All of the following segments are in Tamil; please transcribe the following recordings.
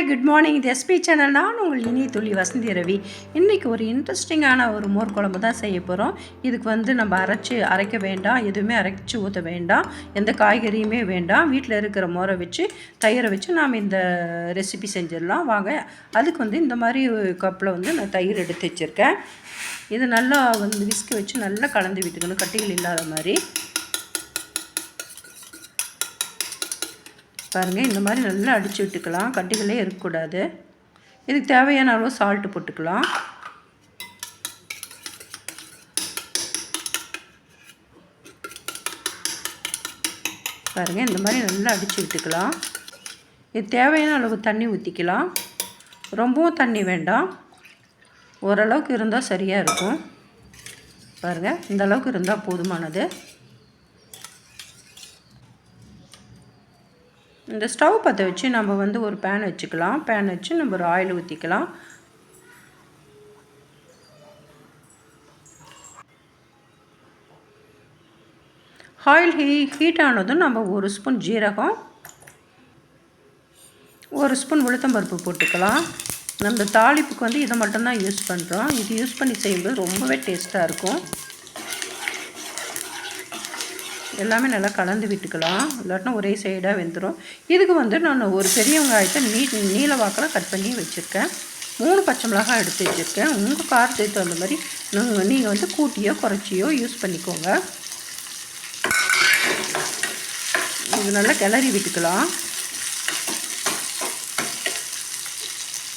ஹாய் குட் மார்னிங் இது எஸ்பி சேனல் நான் உங்கள் இனி துளி வசந்தி ரவி. இன்றைக்கி ஒரு இன்ட்ரெஸ்டிங்கான ஒரு மோர் குழம்பு தான் செய்ய போகிறோம் இதுக்கு வந்து நம்ம அரைச்சி அரைக்க வேண்டாம். எதுவுமே அரைச்சி ஊற்ற வேண்டாம். எந்த காய்கறியுமே வேண்டாம். வீட்டில் இருக்கிற மோரை வச்சு தயிரை வச்சு நாம் இந்த ரெசிபி செஞ்சிடலாம். வாங்க அதுக்கு வந்து இந்த மாதிரி கப்பில் வந்து நான் தயிர் எடுத்து வச்சுருக்கேன். இது நல்லா வந்து விஸ்கு வச்சு நல்லா கலந்து விட்டுக்கணும். கட்டிகள் இல்லாத மாதிரி. பாருங்கள் இந்த மாதிரி நல்லா அடித்து விட்டுக்கலாம். கட்டிகளே இருக்கக்கூடாது. இதுக்கு தேவையான அளவு சால்ட்டு போட்டுக்கலாம். பாருங்கள் இந்த மாதிரி நல்லா அடித்து விட்டுக்கலாம். இது தேவையான அளவு தண்ணி ஊற்றிக்கலாம் ரொம்பவும் தண்ணி வேண்டாம். ஓரளவுக்கு இருந்தால் சரியாக இருக்கும். பாருங்கள் இந்த அளவுக்கு இருந்தால் போதுமானது. இந்த ஸ்டவ் பற்ற வச்சு நம்ம வந்து ஒரு பேன் வச்சுக்கலாம். பேன் வச்சு நம்ம ஒரு ஆயில் ஊற்றிக்கலாம் ஆயில் ஹீ ஹீட் ஆனதும் நம்ம ஒரு ஸ்பூன் ஜீரகம் ஒரு ஸ்பூன் உளுத்தம்பருப்பு போட்டுக்கலாம். நம்ம தாளிப்புக்கு வந்து இதை மட்டும்தான் யூஸ் பண்ணுறோம் இது யூஸ் பண்ணி செய்யும்போது ரொம்பவே டேஸ்ட்டாக இருக்கும். எல்லாமே நல்லா கலந்து விட்டுக்கலாம். இல்லாட்டினா ஒரே சைடாக வெந்துடும் இதுக்கு வந்து நான் ஒரு பெரிய வெங்காயத்தை நீ நீல வாக்கில் கட் பண்ணி வச்சுருக்கேன். மூணு பச்சை மிளகாய் எடுத்து வச்சுருக்கேன். உங்கள் காரத்துக்கு தகுந்த மாதிரி நீங்கள் நீங்கள் வந்து கூட்டியோ குறைச்சியோ யூஸ் பண்ணிக்கோங்க. இது நல்லா கிளறி விட்டுக்கலாம்.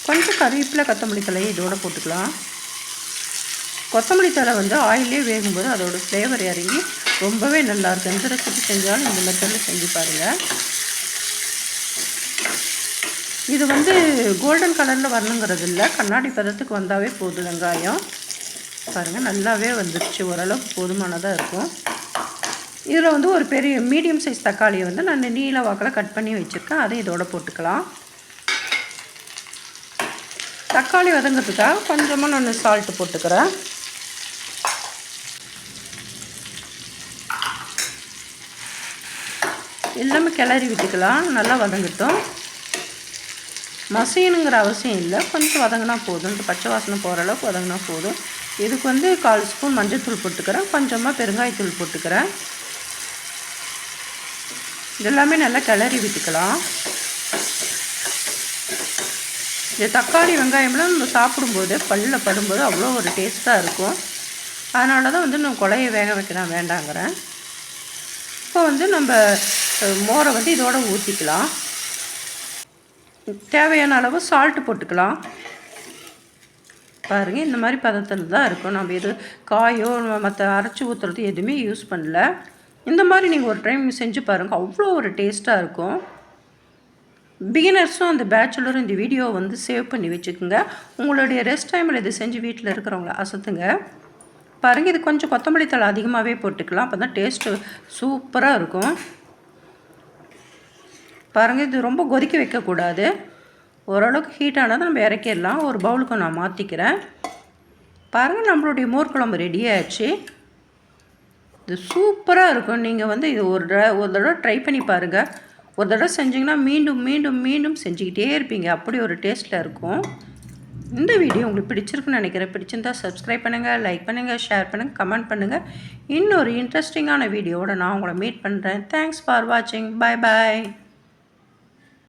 கொஞ்சம் கருவேப்பிலை கொத்தமல்லி தலையை இதோடு போட்டுக்கலாம். கொத்தமல்லி தலை வந்து ஆயிலே வேகும்போது அதோடய ஃப்ளேவர் இறங்கி ரொம்பவே நல்லாயிருக்கும் எந்த ரெசிபி செஞ்சாலும் இந்த மெத்தடில் செஞ்சு பாருங்கள் இது வந்து கோல்டன் கலரில் வரணுங்கிறது இல்லை. கண்ணாடி பதத்துக்கு வந்தாவே போதும் வெங்காயம். பாருங்கள் நல்லாவே வந்துருச்சு. ஓரளவுக்கு போதுமானதாக இருக்கும். இதில் வந்து ஒரு பெரிய மீடியம் சைஸ் தக்காளியை வந்து நான் நீல வாக்கில் கட் பண்ணி வச்சுருக்கேன். அதை இதோட போட்டுக்கலாம். தக்காளி வதங்கிறதுக்காக கொஞ்சமாக நான் சால்ட்டு போட்டுக்கிறேன். எல்லாமே கிளறி விட்டுக்கலாம். நல்லா வதங்கட்டும். மசியணுங்கிற அவசியம் இல்லை. கொஞ்சம் வதங்கினா போதும். பச்சை வாசனை போகிற அளவுக்கு வதங்கினா போதும். இதுக்கு வந்து கால் ஸ்பூன் மஞ்சள்தூள் போட்டுக்கிறேன். கொஞ்சமாக பெருங்காயத்தூள் போட்டுக்கிறேன். இதெல்லாமே நல்லா கிளறி விட்டுக்கலாம். இந்த தக்காளி வெங்காயம்லாம் நம்ம சாப்பிடும்போது பல்லில் படும்போது அவ்வளோ ஒரு டேஸ்ட்டாக இருக்கும். அதனால தான் வந்து நான் குழைய வேக வைக்கலாம் வேண்டாங்கிறேன். இப்போ வந்து நம்ம மோரை வந்து இதோட ஊற்றிக்கலாம் தேவையான அளவு சால்ட்டு போட்டுக்கலாம். பாருங்கள் இந்த மாதிரி பதத்தில் தான் இருக்கும். நம்ம எது காயோ மற்ற அரைச்சி ஊற்றுறது எதுவுமே யூஸ் பண்ணல. இந்த மாதிரி நீங்கள் ஒரு டைம் செஞ்சு பாருங்கள் அவ்வளோ ஒரு டேஸ்ட்டாக இருக்கும். பிகினர்ஸும் அந்த பேச்சுலரும் இந்த வீடியோவை வந்து சேவ் பண்ணி வச்சுக்கோங்க. உங்களுடைய ரெஸ்ட் டைமில் இது செஞ்சு வீட்டில் இருக்கிறவங்கள அசத்துங்க. பாருங்கள் இது கொஞ்சம் கொத்தமல்லி தழை அதிகமாகவே போட்டுக்கலாம். அப்போ தான் டேஸ்ட்டு சூப்பராக இருக்கும். பாருங்கள் இது ரொம்ப கொதிக்க வைக்கக்கூடாது. ஓரளவுக்கு ஹீட் ஆனால் நம்ம இறக்கிடலாம். ஒரு பவுலுக்கு நான் மாற்றிக்கிறேன் பாருங்கள் நம்மளுடைய மோர் குழம்பு ரெடி ஆயிடுச்சு. இது சூப்பராக இருக்கும். நீங்கள் வந்து இது ஒரு தடவை ஒரு தடவை ட்ரை பண்ணி பாருங்கள் ஒரு தடவை செஞ்சிங்கன்னா மீண்டும் மீண்டும் மீண்டும் செஞ்சுக்கிட்டே இருப்பீங்க. அப்படி ஒரு டேஸ்ட்டில் இருக்கும். இந்த வீடியோ உங்களுக்கு பிடிச்சிருக்குன்னு நினைக்கிறேன். பிடிச்சிருந்தா சப்ஸ்கிரைப் பண்ணுங்கள் லைக் பண்ணுங்கள் ஷேர் பண்ணுங்கள் கமெண்ட் பண்ணுங்கள் இன்னொரு இன்ட்ரெஸ்டிங்கான வீடியோவோட நான் உங்களை மீட் பண்ணுறேன் தேங்க்ஸ் ஃபார் வாட்சிங் பாய் பாய்